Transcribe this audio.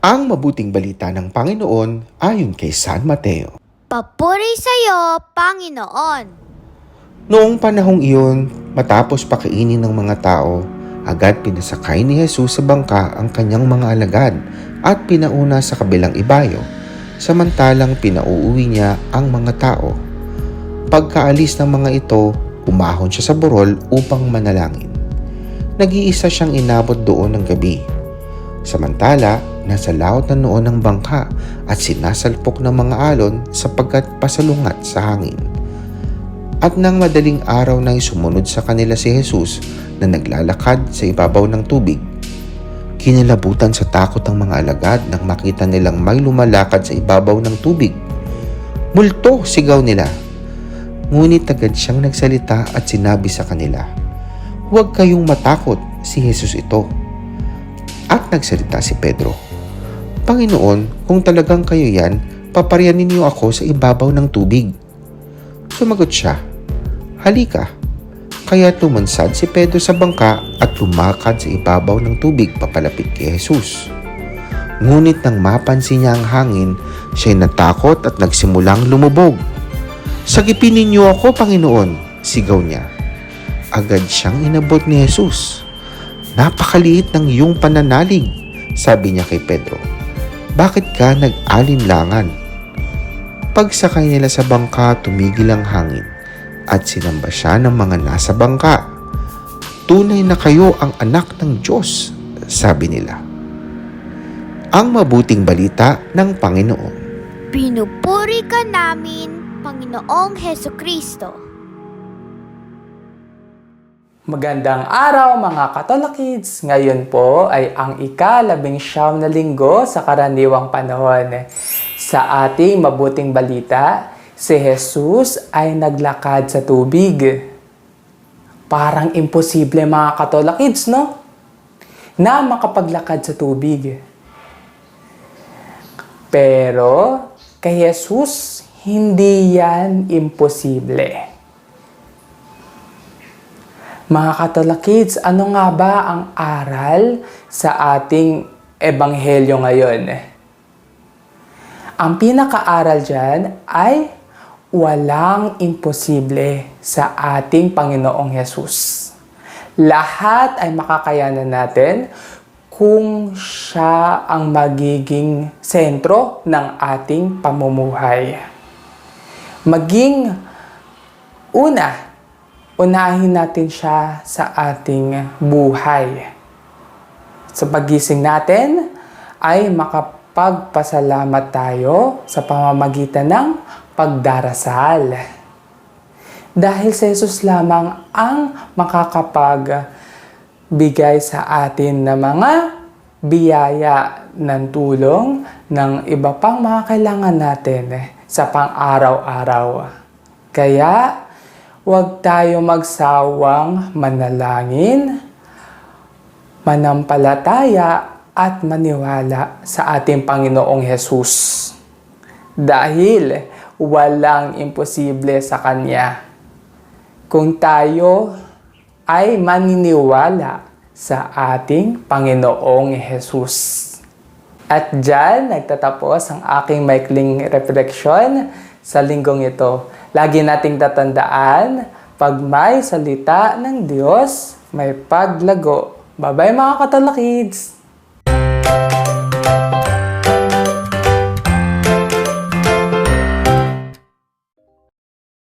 Ang mabuting balita ng Panginoon ayon kay San Mateo. Papuri sa'yo, Panginoon. Noong panahong iyon, matapos pakainin ng mga tao, agad pinasakay ni Jesus sa bangka ang kanyang mga alagad at pinauna sa kabilang ibayo, samantalang pinauuwi niya ang mga tao. Pagkaalis ng mga ito, umahon siya sa burol upang manalangin. Nag-iisa siyang inabot doon ng gabi. Samantala, nasa laot na noon ng bangka at sinasalpok ng mga alon sapagkat pasalungat sa hangin. At nang madaling araw na sumunod sa kanila si Jesus na naglalakad sa ibabaw ng tubig, kinilabutan sa takot ang mga alagad nang makita nilang may lumalakad sa ibabaw ng tubig. Multo! Sigaw nila. Ngunit agad siyang nagsalita at sinabi sa kanila, Huwag kayong matakot, si Jesus ito. At nagsalita si Pedro, Panginoon, kung talagang kayo yan, paparyanin niyo ako sa ibabaw ng tubig. Sumagot siya, Halika. Kaya tumansad si Pedro sa bangka at lumakad sa ibabaw ng tubig papalapit kay Jesus. Ngunit nang mapansin niya ang hangin, siya'y natakot at nagsimulang lumubog. Sagipin ninyo ako, Panginoon, sigaw niya. Agad siyang inabot ni Jesus. Napakaliit ng iyong pananalig, sabi niya kay Pedro. Bakit ka nag-alinlangan? Pagsakay nila sa bangka, tumigil ang hangin at sinamba siya ng mga nasa bangka. Tunay na kayo ang anak ng Diyos, sabi nila. Ang mabuting balita ng Panginoon. Pinupuri ka namin, Panginoong Heso Kristo. Magandang araw mga Katolakids! Ngayon po ay ang ikalabing siyam na linggo sa karaniwang panahon. Sa ating mabuting balita, si Jesus ay naglakad sa tubig. Parang imposible mga Katolakids, no? Na makapaglakad sa tubig. Pero kay Jesus, hindi yan imposible. Mga Katolakids, ano nga ba ang aral sa ating ebanghelyo ngayon? Ang pinakaaral dyan ay walang imposible sa ating Panginoong Yesus. Lahat ay makakayanan natin kung siya ang magiging sentro ng ating pamumuhay. Maging una, unahin natin siya sa ating buhay. Sa pagising natin ay makapagpasalamat tayo sa pamamagitan ng pagdarasal. Dahil sa Jesus lamang ang makakapagbigay sa atin ng mga biyaya ng tulong ng iba pang mga kailangan natin sa pang-araw-araw. Kaya, Huwag tayo magsawang manalangin, manampalataya at maniwala sa ating Panginoong Hesus. Dahil walang imposible sa Kanya. Kung tayo ay maniniwala sa ating Panginoong Hesus. At dyan, nagtatapos ang aking maikling refleksyon sa linggong ito. Lagi nating tatandaan, pag may salita ng Diyos, may paglago. Bye-bye mga katalakids!